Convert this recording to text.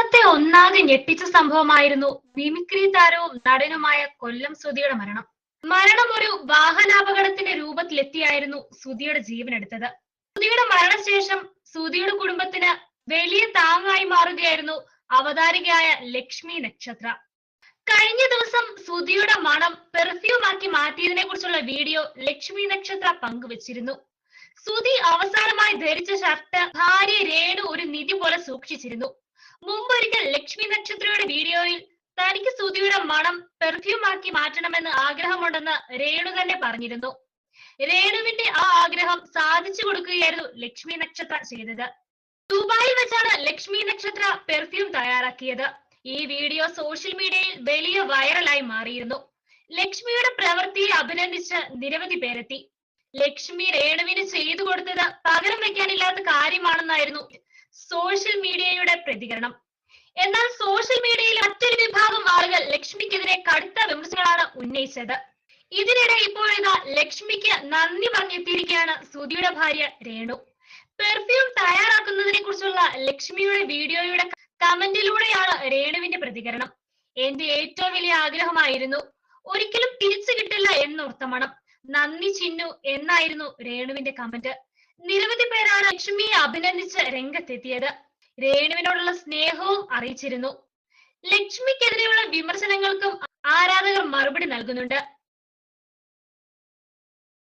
കേരളത്തെ ഒന്നാകെ ഞെട്ടിച്ച സംഭവമായിരുന്നു മിമിക്രി താരവും നടനുമായ കൊല്ലം സുധിയുടെ മരണം. മരണം ഒരു വാഹനാപകടത്തിന്റെ രൂപത്തിലെത്തിയായിരുന്നു സുധിയുടെ ജീവനെടുത്തത്. സുധിയുടെ മരണശേഷം സുധിയുടെ കുടുംബത്തിന് വലിയ താങ്ങായി മാറുകയായിരുന്നു അവതാരികയായ ലക്ഷ്മി നക്ഷത്ര. കഴിഞ്ഞ ദിവസം സുധിയുടെ മണം പെർഫ്യൂം ആക്കി മാറ്റിയതിനെ കുറിച്ചുള്ള വീഡിയോ ലക്ഷ്മി നക്ഷത്ര പങ്കുവച്ചിരുന്നു. സുധി അവസാനമായി ധരിച്ച ഷർട്ട് ഭാര്യ രേണു ഒരു നിധി പോലെ സൂക്ഷിച്ചിരുന്നു. ലക്ഷ്മി നക്ഷത്രയുടെ വീഡിയോയിൽ തനിക്ക് സ്തുതിയുടെ മണം പെർഫ്യൂം ആക്കി മാറ്റണമെന്ന് ആഗ്രഹമുണ്ടെന്ന് രേണു തന്നെ പറഞ്ഞിരുന്നു. രേണുവിന്റെ ആ ആഗ്രഹം സാധിച്ചു കൊടുക്കുകയായിരുന്നു ലക്ഷ്മി നക്ഷത്ര ചെയ്തത്. ദുബായിൽ വെച്ചാണ് ലക്ഷ്മി നക്ഷത്ര പെർഫ്യൂം തയ്യാറാക്കിയത്. ഈ വീഡിയോ സോഷ്യൽ മീഡിയയിൽ വലിയ വൈറലായി മാറിയിരുന്നു. ലക്ഷ്മിയുടെ പ്രവൃത്തിയെ അഭിനന്ദിച്ച് നിരവധി പേരെത്തി. ലക്ഷ്മി രേണുവിന് ചെയ്തു കൊടുത്തത് പകരം വെക്കാനില്ലാത്ത കാര്യമാണെന്നായിരുന്നു സോഷ്യൽ മീഡിയയുടെ പ്രതികരണം. എന്നാൽ സോഷ്യൽ മീഡിയയിൽ മറ്റൊരു വിഭാഗം ആളുകൾ ലക്ഷ്മിക്കെതിരെ കടുത്ത വിമർശനങ്ങളാണ് ഉന്നയിച്ചത്. ഇതിനിടെ ഇപ്പോഴിതാ ലക്ഷ്മിക്ക് നന്ദി പറഞ്ഞെത്തിയിരിക്കുകയാണ് സുധിയുടെ ഭാര്യ രേണു. പെർഫ്യൂം തയ്യാറാക്കുന്നതിനെ കുറിച്ചുള്ള ലക്ഷ്മിയുടെ വീഡിയോയുടെ കമന്റിലൂടെയാണ് രേണുവിന്റെ പ്രതികരണം. എന്റെ ഏറ്റവും വലിയ ആഗ്രഹമായിരുന്നു ഒരിക്കലും തിരിച്ചു കിട്ടില്ല എന്നോർത്ത മണം നന്ദി ചിന്നു എന്നായിരുന്നു രേണുവിന്റെ കമന്റ്. നിരവധി പേരാണ് ലക്ഷ്മിയെ അഭിനന്ദിച്ച് രംഗത്തെത്തിയത്. രേണുവിനോടുള്ള സ്നേഹവും അറിയിച്ചിരുന്നു. ലക്ഷ്മിക്കെതിരെയുള്ള വിമർശനങ്ങൾക്കും ആരാധകർ മറുപടി നൽകുന്നുണ്ട്.